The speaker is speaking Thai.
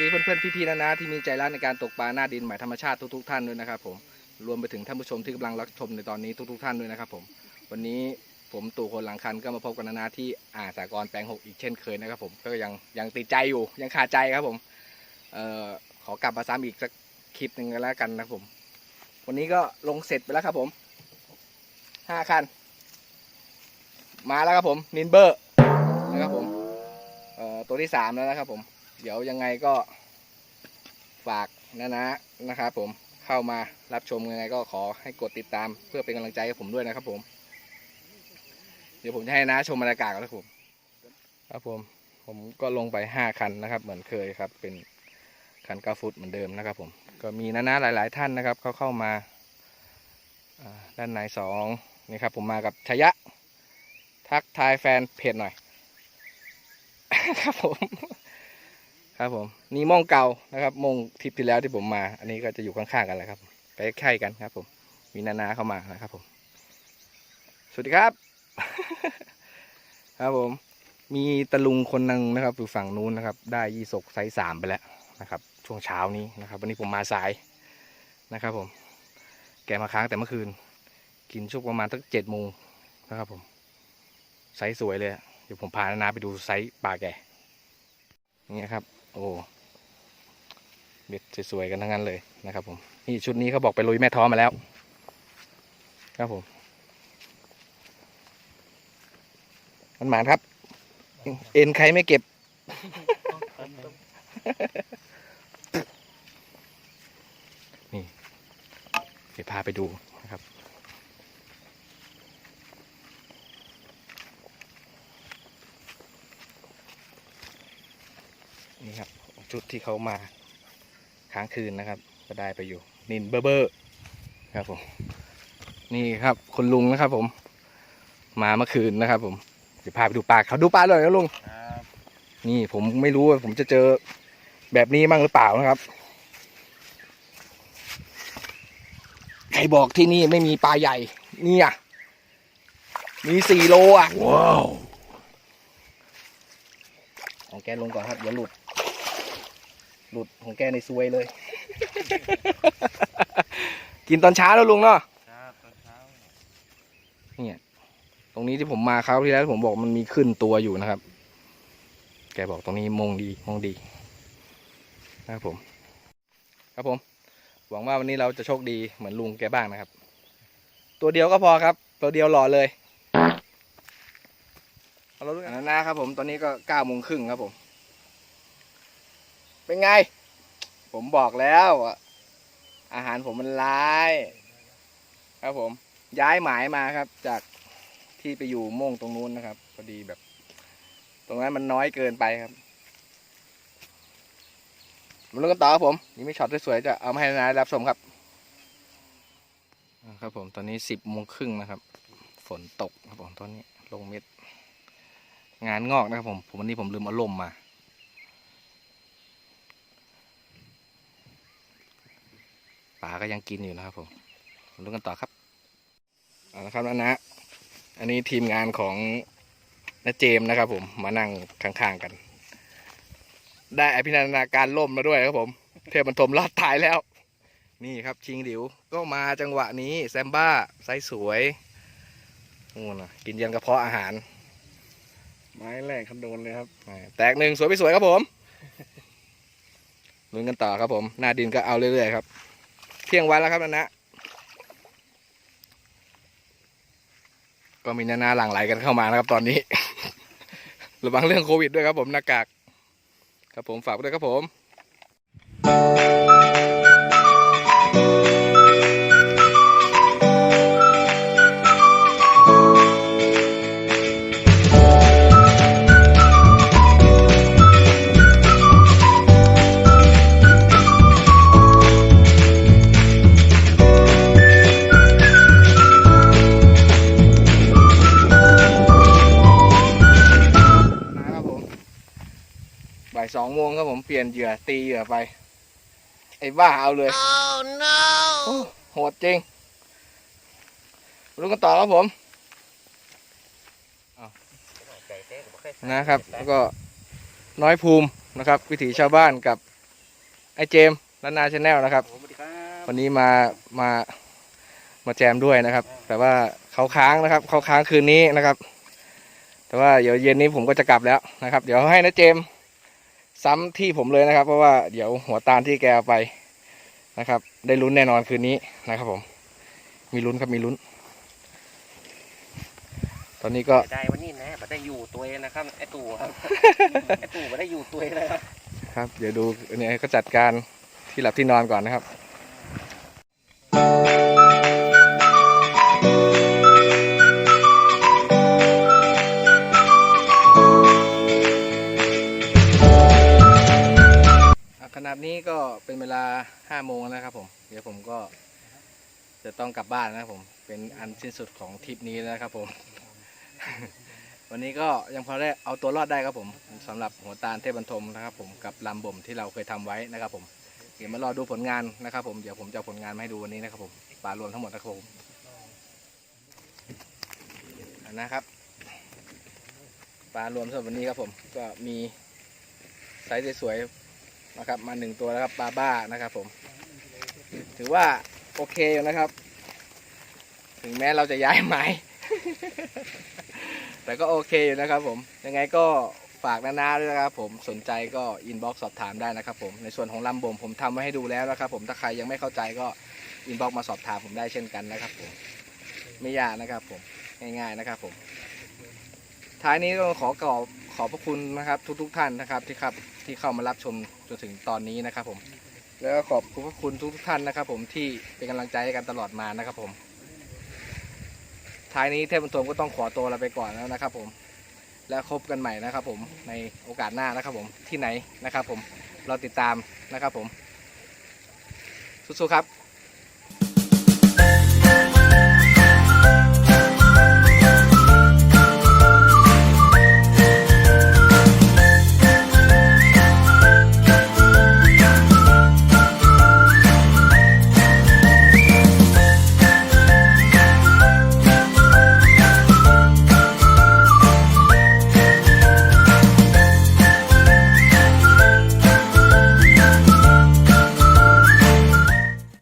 ดีเพื่อนๆ พี่ๆ นะๆ ที่มีใจรักในการตกปลาหน้าดินหมายธรรมชาติทุกๆ ท่านด้วยนะครับผมรวมไปถึงท่านผู้ชมที่กำลังรับชมในตอนนี้ทุกๆ ท่านด้วยนะครับผมวันนี้ผมตู่คนหลังคันก็มาพบกันนะที่อ่างสากรแปลงหกอีกเช่นเคยนะครับผมก็ยังยังติดใจอยู่ยังคาใจครับผมเอ่อขอกลับมาซ้ำอีกสักคลิปหนึ่งกันแล้วกันนะครับผม วันนี้ก็ลงเสร็จไปแล้วครับผมห้าคัน มาแล้วครับผมนินเบอร์นะครับผมเอ่อตัวที่สามแล้วนะครับผม เดี๋ยวยังไงก็ฝากนะนะนะครับผมเข้ามารับชมยังไงก็ขอให้กดติดตามเพื่อเป็นกำลังใจให้ผมด้วยนะครับผม เดี๋ยวผมจะให้นะชมบรรยากาศกันนะครับผมครับผมผมก็ลงไปห้าคันนะครับ เหมือนเคยครับ เป็นคันเก้าฟุตเหมือนเดิมนะครับ ผมก็มีนะนะหลาย ๆ ท่านนะครับเขาเข้ามาอ่าด้านในสองนี่ครับ ผมมากับชยะ ทักทายแฟนเพจหน่อย ครับผม ครับผมนี่มองเก่านะครับมงทริปที่แล้วที่ผมมา อันนี้ก็จะอยู่ข้างๆกันแหละครับใกล้ๆกันครับผมมีนานาเข้ามานะครับผมสวัสดีครับ ครับผม มีตะลุงคนหนึ่งนะครับอยู่ฝั่งนู้นนะครับ ได้ยี่สกไซส์สามไปแล้วนะครับ ช่วงเช้านี้นะครับ วันนี้ผมมาสายนะครับ ผม แกมาค้างแต่เมื่อคืน กินช่วงประมาณตั้งเจ็ดโมงนะครับ ผมไซส์สวยเลยเดี๋ยวผมพานานาไปดูไซส์ปลาแกอย่ครับ โอ้เบ็ดสวยๆกันทั้งนั้นเลยนะครับ ผมนี่ชุดนี้เขาบอกไปลุยแม่ท้อมาแล้ว ครับผมมันหมานครับ เอ็นใครไม่เก็บ นี่เดี๋ยวพาไปดูนะครับ นี่ ครับชุดที่เขามาค้างคืนนะครับ ก็ได้ไปอยู่ นินเบอร์เบอร์ครับผม นี่ครับคุณลุงนะครับผม มาเมื่อคืนนะครับผมเดี๋ยวพาไปดูปลาเขาดูปลาเลยนะลุงครับนี่ผมไม่รู้ว่าผมจะเจอแบบนี้มั่งหรือเปล่านะครับ ใครบอกที่นี่ไม่มีปลาใหญ่ นี่อะ มีสี่โลอะ ว้าว ของแกลงก่อนครับอย่าหลุด หลุดของแกในซวยเลย กินตอนเช้าแล้วลุงเนาะครับตอนเช้าเนี่ยตรงนี้ที่ผมมาคราวที่แล้วผมบอกมันมีขึ้นตัวอยู่นะครับ แกบอกตรงนี้มงดีมงดีนะครับผม ครับผม หวังว่าวันนี้เราจะโชคดีเหมือนลุงแกบ้างนะครับ ตัวเดียวก็พอครับ ตัวเดียวหล่อเลยเอาเราดูกันนะครับผม ตอนนี้ก็เก้าโมงครึ่งครับผม เป็นไง ผมบอกแล้วอาหารผมมันร้าย ครับผม ย้ายหมายมาครับ จากที่ไปอยู่โม่งตรงนู้นนะครับ พอดีแบบ ตรงนั้นมันน้อยเกินไปครับมาลุ้นกันต่อครับผม นี่มีช็อตสวยๆจะเอามาให้นายรับชมครับ ครับผมตอนนี้สิบโมงครึ่งนะครับ ฝนตกครับผมตอนนี้ลงเม็ด งานงอกนะครับผมผมวันนี้ผมลืมเอาลมมา ปลาก็ยังกินอยู่นะครับผมมาลุ้นกันต่อครับเอาละครับนะนะอันนี้ทีมงานของน้าเจมส์นะครับ ผมมานั่งข้างๆกัน ได้อภินันทนาการล่มมาด้วยครับผม เทพบรรทมรอดตายแล้ว นี่ครับชิงดิวก็มาจังหวะนี้แซมบ้าไซส์สวยโอ้นะกินยันกระเพาะอาหาร ไม้แรกเขาโดนเลยครับอ่าแตกหนึ่งสวยไปสวยครับผมลุ้นกันต่อครับผม หน้าดินก็เอาเรื่อยๆครับ เที่ยงวันแล้วครับนะนะก็มีนานาหลั่งไหลกันเข้ามานะครับตอนนี้ ระวังเรื่องโควิดด้วยครับผมหน้ากาก ครับผมฝากด้วยครับผม ปลี่ยนเหยื่อตีเหยื่อไป ไอ้บ้าเอาเลย Oh no! โอ้โหดจริงรู้กันต่อครับผมอ้าวนะครับ แล้วก็น้อยภูมินะครับ วิถีชาวบ้านกับไอเจมส์ล้านนาชาแนลนะครับสวัสดีครับ วันนี้มามามาแจมด้วยนะครับ แต่ว่าเขาค้างนะครับ เขาค้างคืนนี้นะครับ แต่ว่าเดี๋ยวเย็นนี้ผมก็จะกลับแล้วนะครับ เดี๋ยวให้นะเจมส์ ซ้ำที่ผมเลยนะครับ เพราะว่าเดี๋ยวหัวตาลที่แกเอาไปนะครับ ได้ลุ้นแน่นอนคืนนี้นะครับ ผม มีลุ้นครับมีลุ้น ตอนนี้ก็ได้วันนี้นะบัได้อยู่ตัวเองนะครับไอตู่ครับไอตู่บัได้อยู่ตัวเองเลยครับ ครับ เดี๋ยวดูเนี่ยก็จัดการที่หลับที่นอนก่อนนะครับ นี้ก็เป็นเวลาห้าโมงนะครับผม เดี๋ยวผมก็จะต้องกลับบ้านนะครับผม เป็นอันสิ้นสุดของทริปนี้แล้วนะครับผม วันนี้ก็ยังพอได้เอาตัวรอดได้ครับผมสำหรับหัวตาลเทพบรรทมนะครับ ผมกับลำบ่มที่เราเคยทำไว้นะครับผมเดี๋ยวมารอดูผลงานนะครับ ผมเดี๋ยวผมจะผลงานมาให้ดูวันนี้นะครับผมปลารวมทั้งหมดนะครับผมอันนะครับปลารวมสำหรับวันนี้ครับผมก็มีไซส์สวย นะครับ มาหนึ่งตัวแล้วครับปลาบ้านะครับผม ถือว่าโอเคอยู่นะครับ ถึงแม้เราจะย้ายหมายแต่ก็โอเคอยู่นะครับผม ยังไงก็ฝากนานาด้วยนะครับผม สนใจก็อินบ็อกซ์สอบถามได้นะครับผม ในส่วนของลำบ่มผมทำไว้ให้ดูแล้วนะครับผม ถ้าใครยังไม่เข้าใจก็อินบ็อกซ์มาสอบถามผมได้เช่นกันนะครับผม ไม่ยากนะครับผม ง่ายๆนะครับผม ท้ายนี้ก็ขอกราบ อบพระคุณนะครับ ทุกๆท่านนะครับที่ครับที่เข้ามารับชมจนถึงตอนนี้นะครับ ผม แล้วก็ขอบคุณพระคุณทุกๆท่านนะครับ ผมที่เป็นกำลังใจให้กันตลอดมานะครับ ผม ท้ายนี้เทพบรรทมก็ต้องขอตัวลาไปก่อนแล้วนะครับ ผม แล้วพบกันใหม่นะครับ ผมในโอกาสหน้านะครับ ผมที่ไหนนะครับ ผมเราติดตามนะครับ ผมสู้ๆครับ